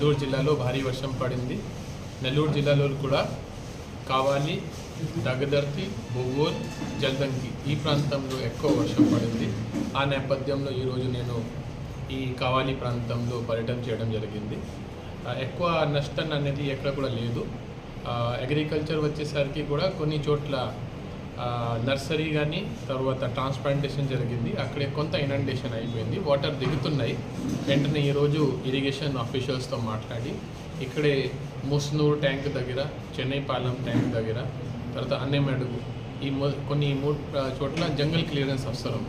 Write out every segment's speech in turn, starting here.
నెల్లూరు జిల్లాలో భారీ వర్షం పడింది. నెల్లూరు జిల్లాలో కూడా కావాలి దగదర్తి బొవ్వోల్ జల్దంకి ఈ ప్రాంతంలో ఎక్కువ వర్షం పడింది. ఆ నేపథ్యంలో ఈరోజు నేను ఈ కావాలి ప్రాంతంలో పర్యటన చేయడం జరిగింది. ఎక్కువ నష్టం అనేది ఎక్కడ కూడా లేదు. అగ్రికల్చర్ వచ్చేసరికి కూడా కొన్ని చోట్ల నర్సరీ కానీ తర్వాత ట్రాన్స్ప్లాంటేషన్ జరిగింది. అక్కడే కొంత ఇనండేషన్ అయిపోయింది. వాటర్ దిగుతున్నాయి. వెంటనే ఈరోజు ఇరిగేషన్ ఆఫీషియల్స్తో మాట్లాడి ఇక్కడే ముస్నూర్ ట్యాంక్ దగ్గర చెన్నైపాలెం ట్యాంక్ దగ్గర తర్వాత అన్నెమడుగు ఈ మొ కొన్ని మూడు చోట్ల జంగల్ క్లియరెన్స్ అవసరం.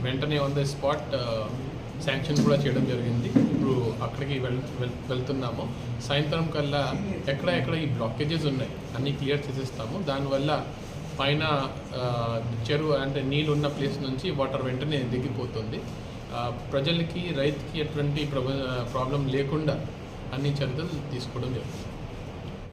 వెంటనే ఆన్ ద స్పాట్ శాంక్షన్ కూడా చేయడం జరిగింది. ఇప్పుడు అక్కడికి వెళ్ వెళ్- వెళ్తున్నాము. సాయంత్రం కల్లా ఎక్కడ ఎక్కడ ఈ బ్లాకేజెస్ ఉన్నాయి. అన్నీ క్లియర్ చేసేస్తాము. దానివల్ల పైన చెరువు అంటే నీళ్ళు ఉన్న ప్లేస్ నుంచి వాటర్ వెంటనే దిగిపోతుంది. ప్రజలకి రైతుకి ఎటువంటి ప్రాబ్లం లేకుండా అన్ని చర్యలు తీసుకోవడం జరుగుతుంది.